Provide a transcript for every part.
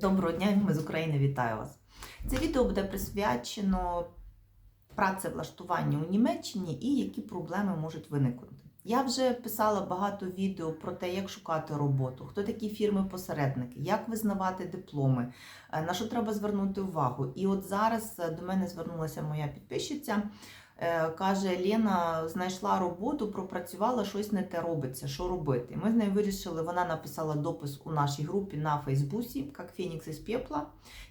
Доброго дня, ми з України вітаю вас. Це відео буде присвячено працевлаштуванню у Німеччині і які проблеми можуть виникнути. Я вже писала багато відео про те, як шукати роботу, хто такі фірми-посередники, як визнавати дипломи, е, на що треба звернути увагу. І от зараз е, до мене звернулася моя підписчиця. Е, Каже, Лена знайшла роботу, пропрацювала, щось не те робиться. Що робити? Ми з нею вирішили. Вона написала допис у нашій групі на Фейсбуці, як Фенікс із пепла.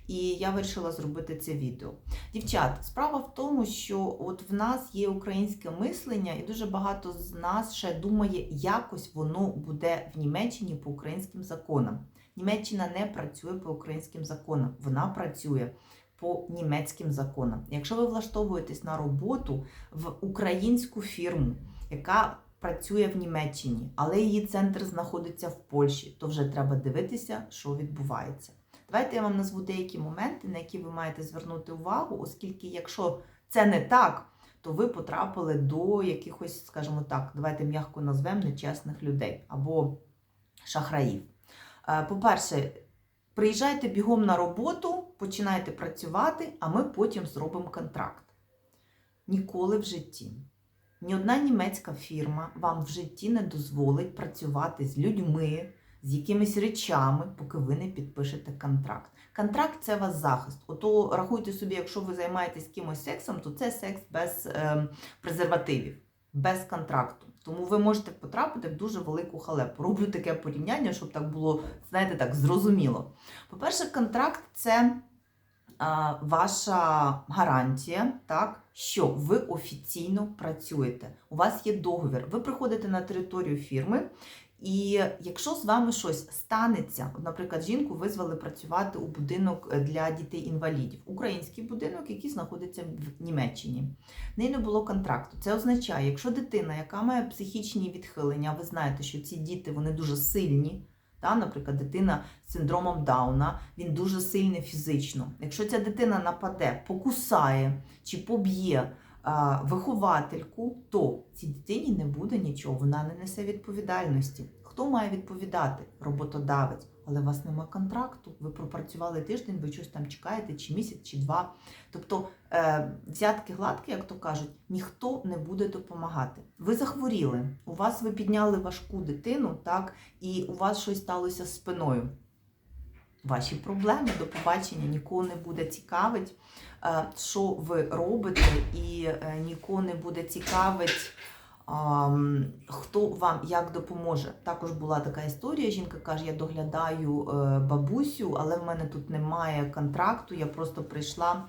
І я вирішила зробити це відео. Дівчат, справа в тому, що от в нас є українське мислення, і дуже багато з нас ще думає, якось воно буде в Німеччині по українським законам. Німеччина не працює по українським законам, вона працює по німецьким законам. Якщо ви влаштовуєтесь на роботу в українську фірму, яка працює в Німеччині, але її центр знаходиться в Польщі, то вже треба дивитися, що відбувається. Давайте я вам назву деякі моменти, на які ви маєте звернути увагу, оскільки, якщо це не так, то ви потрапили до якихось, скажімо так, давайте м'яко назвемо нечесних людей або шахраїв. Е, По-перше, приїжджайте бігом на роботу, починайте працювати, а ми потім зробимо контракт. Ніколи в житті. Ні одна німецька фірма вам в житті не дозволить працювати з людьми, з якимись речами, поки ви не підпишете контракт. Контракт це ваш захист. Ото рахуйте собі, якщо ви займаєтесь кимось сексом, то це секс без е, презервативів, без контракту. Тому ви можете потрапити в дуже велику халепу. Роблю таке порівняння, щоб так було, знаєте, так зрозуміло. По-перше, контракт це а, ваша гарантія, так, що ви офіційно працюєте. У вас є договір. Ви приходите на територію фірми, і якщо з вами щось станеться, наприклад, жінку визвали працювати у будинок е, для дітей-інвалідів, український будинок, який знаходиться в Німеччині. В неї не було контракту. Це означає, якщо дитина, яка має психічні відхилення, ви знаєте, що ці діти вони дуже сильні. Та, наприклад, дитина з синдромом Дауна, він дуже сильний фізично. Якщо ця дитина нападе, покусає чи поб'є виховательку, то цій дитині не буде нічого, вона не несе відповідальності. Хто має відповідати? Роботодавець. Але у вас нема контракту. Ви пропрацювали тиждень, ви щось там чекаєте, чи місяць, чи два. Тобто е, взятки гладкі, як то кажуть, ніхто не буде допомагати. Ви захворіли, у вас ви підняли важку дитину, так, і у вас щось сталося з спиною. Ваші проблеми до побачення нікого не буде цікавить, е, що ви робите, і е, нікого не буде цікавить. Хто вам як допоможе? Також була така історія. Жінка каже: я доглядаю е, бабусю, але в мене тут немає контракту. Я просто прийшла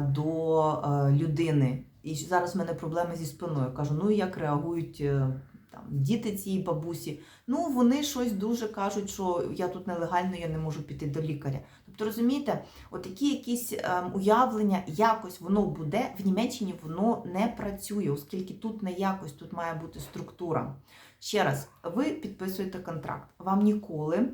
до людини. І зараз в мене проблеми зі спиною. Кажу, ну як реагують там діти цієї бабусі? Ну, вони щось дуже кажуть, що я тут нелегально, я не можу піти до лікаря. Тобто, розумієте, отакі якісь ем, уявлення, якось воно буде в Німеччині, воно не працює, оскільки тут не якось, тут має бути структура. Ще раз, ви підписуєте контракт. Вам ніколи,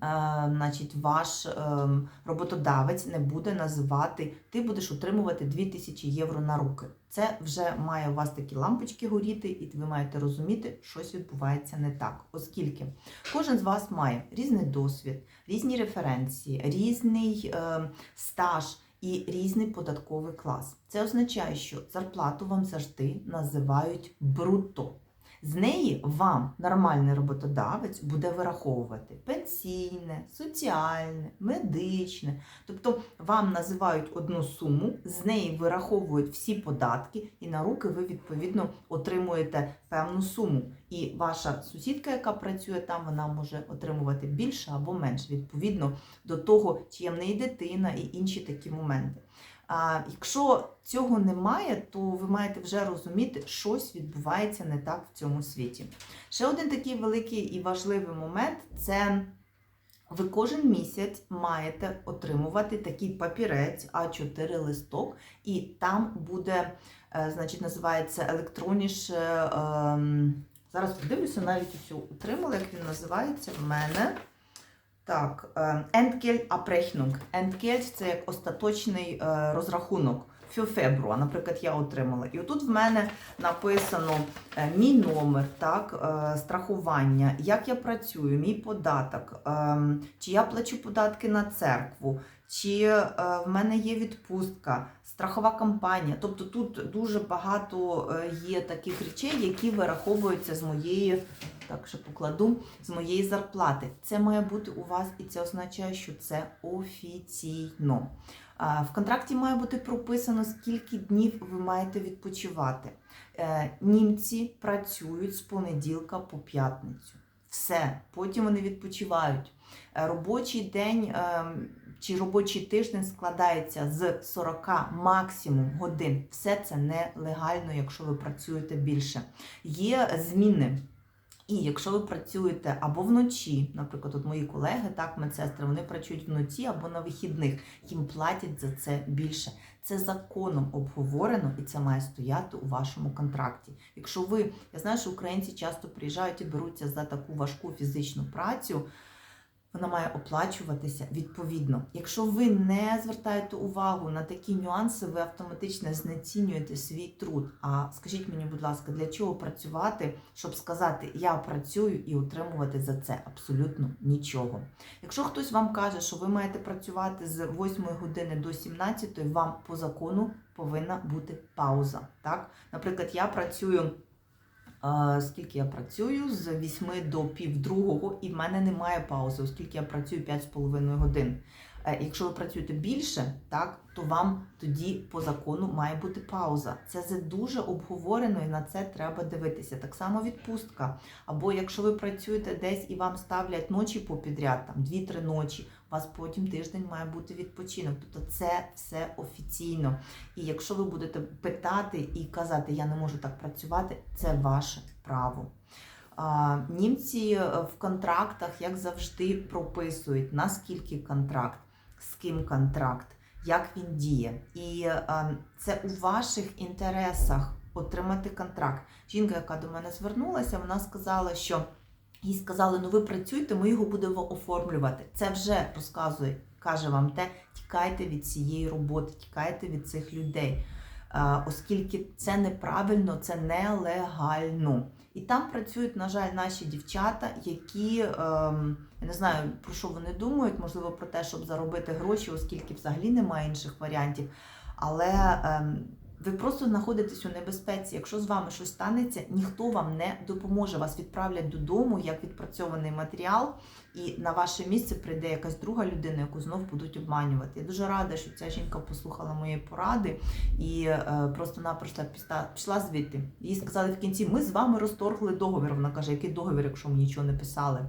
значить, ваш ем, роботодавець не буде називати, ти будеш отримувати 2000 євро на руки. Це вже має у вас такі лампочки горіти, і ви маєте розуміти, щось відбувається не так, оскільки кожен з вас має різний досвід, різні референції, різний е, стаж. І різний податковий клас. Це означає, що зарплату вам завжди називають брутто. З неї вам нормальний роботодавець буде вираховувати пенсійне, соціальне, медичне. Тобто вам називають одну суму, з неї вираховують всі податки, і на руки ви відповідно отримуєте певну суму. І ваша сусідка, яка працює там, вона може отримувати більше або менше, відповідно до того, чи є в неї дитина і інші такі моменти. А якщо цього немає, то ви маєте вже розуміти, щось відбувається не так в цьому світі. Ще один такий великий і важливий момент це ви кожен місяць маєте отримувати такий папірець А4 листок, і там буде, е, значить, називається електроніше. ем, Зараз подивлюся, навіть усю отримала, як він називається в мене. Так, е, Entgelt Abrechnung. Entgelt – це як остаточний розрахунок розрахунок. Februar, наприклад, я отримала. І отут в мене написано е, мій номер, так, е, страхування, як я працюю, мій податок, е, чи я плачу податки на церкву, чи е, в мене є відпустка, страхова кампанія. Тобто тут дуже багато е, є таких речей, які вираховуються з моєї, так ще покладу, з моєї зарплати. Це має бути у вас, і це означає, що це офіційно. В контракті має бути прописано, скільки днів ви маєте відпочивати. Е, Німці працюють з понеділка по п'ятницю. Все, потім вони відпочивають. Робочий день е, чи робочий тиждень складається з 40 максимум годин. Все це нелегально, якщо ви працюєте більше. Є зміни. І якщо ви працюєте або вночі, наприклад, от мої колеги, так, медсестри, вони працюють вночі або на вихідних, їм платять за це більше. Це законом обговорено і це має стояти у вашому контракті. Якщо ви, я знаю, що українці часто приїжджають і беруться за таку важку фізичну працю, вона має оплачуватися відповідно. Якщо ви не звертаєте увагу на такі нюанси, ви автоматично знецінюєте свій труд. А скажіть мені, будь ласка, для чого працювати, щоб сказати, я працюю і отримувати за це абсолютно нічого. Якщо хтось вам каже, що ви маєте працювати з 8 години до 17, вам по закону повинна бути пауза. Так? Наприклад, я працюю. Скільки я працюю з 8 до пів другого, і в мене немає паузи, оскільки я працюю 5,5 годин. Е, Якщо ви працюєте більше, так, то вам тоді по закону має бути пауза. Це дуже обговорено і на це треба дивитися. Так само відпустка. Або якщо ви працюєте десь і вам ставлять ночі попідряд, там 2-3 ночі, вас потім тиждень має бути відпочинок. Тобто це все офіційно. І якщо ви будете питати і казати, я не можу так працювати, це ваше право. Німці е, в контрактах, як завжди, прописують, наскільки контракт, з ким контракт, як він діє. І е, це у ваших інтересах отримати контракт. Жінка, яка до мене звернулася, вона сказала, що їй сказали, ну ви працюйте, ми його будемо оформлювати. Це вже розказує, каже вам те, тікайте від цієї роботи, тікайте від цих людей. Оскільки це неправильно, це нелегально. І там працюють, на жаль, наші дівчата, які ем, я не знаю про що вони думають, можливо, про те, щоб заробити гроші, оскільки взагалі немає інших варіантів. Але ем, ви просто знаходитесь у небезпеці. Якщо з вами щось станеться, ніхто вам не допоможе. Вас відправлять додому як відпрацьований матеріал, і на ваше місце прийде якась друга людина, яку знов будуть обманювати. Я дуже рада, що ця жінка послухала мої поради і е, просто-напросто пішла звідти. Їй сказали в кінці: ми з вами розторгли договір. Вона каже, який договір, якщо ми нічого не писали.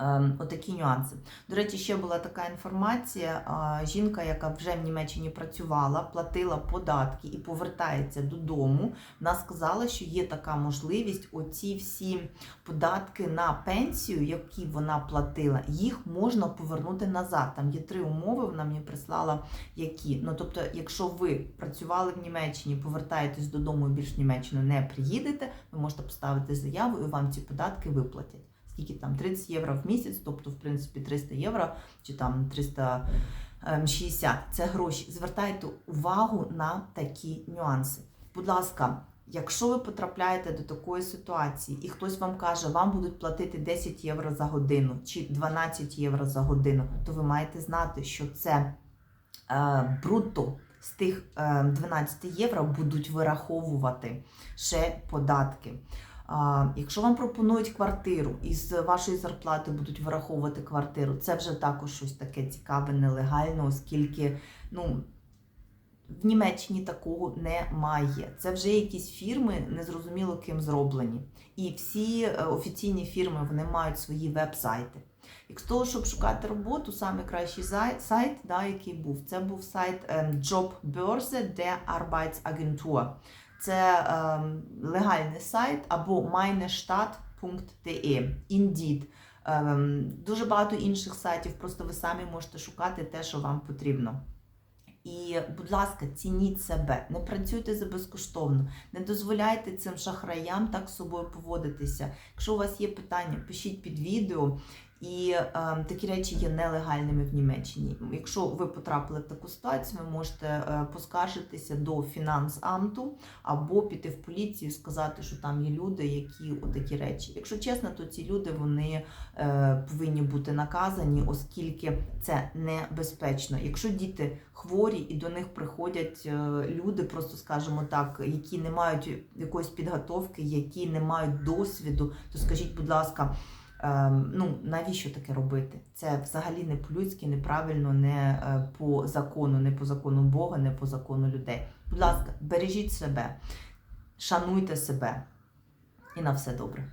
Ем, Отакі нюанси. До речі, ще була така інформація. Жінка, яка вже в Німеччині працювала, платила податки і повертається додому. Вона сказала, що є така можливість. Оці всі податки на пенсію, які вона платила, їх можна повернути назад. Там є три умови. Вона мені прислала які. Ну тобто, якщо ви працювали в Німеччині, повертаєтесь додому і більш в Німеччину не приїдете, ви можете поставити заяву і вам ці податки виплатять скільки там 30 євро в місяць, тобто, в принципі, 300 євро чи там 360 це гроші. Звертайте увагу на такі нюанси. Будь ласка, якщо ви потрапляєте до такої ситуації, і хтось вам каже, вам будуть платити 10 євро за годину чи 12 євро за годину, то ви маєте знати, що це е, брутто. З тих е, 12 євро будуть вираховувати ще податки. Якщо вам пропонують квартиру і з вашої зарплати будуть вираховувати квартиру, це вже також щось таке цікаве, нелегально, оскільки ну, в Німеччині такого немає. Це вже якісь фірми, незрозуміло ким зроблені. І всі е, офіційні фірми вони мають свої веб-сайти. Того, щоб шукати роботу, найкращий сайт, да, який був, це був сайт ем, Jobbörse der Arbeitsagentur. Це ем, легальний сайт або meinestadt.de, Indeed. Ем, дуже багато інших сайтів, просто ви самі можете шукати те, що вам потрібно. І, будь ласка, цініть себе, не працюйте за безкоштовно, не дозволяйте цим шахраям так з собою поводитися. Якщо у вас є питання, пишіть під відео. І е, такі речі є нелегальними в Німеччині. Якщо ви потрапили в таку ситуацію, ви можете е, поскаржитися до фінансамту або піти в поліцію сказати, що там є люди, які отакі речі. Якщо чесно, то ці люди вони е, повинні бути наказані, оскільки це небезпечно. Якщо діти хворі і до них приходять е, люди, просто скажімо так, які не мають якоїсь підготовки, які не мають досвіду, то скажіть, будь ласка. Ем, ну навіщо таке робити? Це взагалі не по-людськи, неправильно, не е, по закону, не по закону Бога, не по закону людей. Будь ласка, бережіть себе, шануйте себе і на все добре.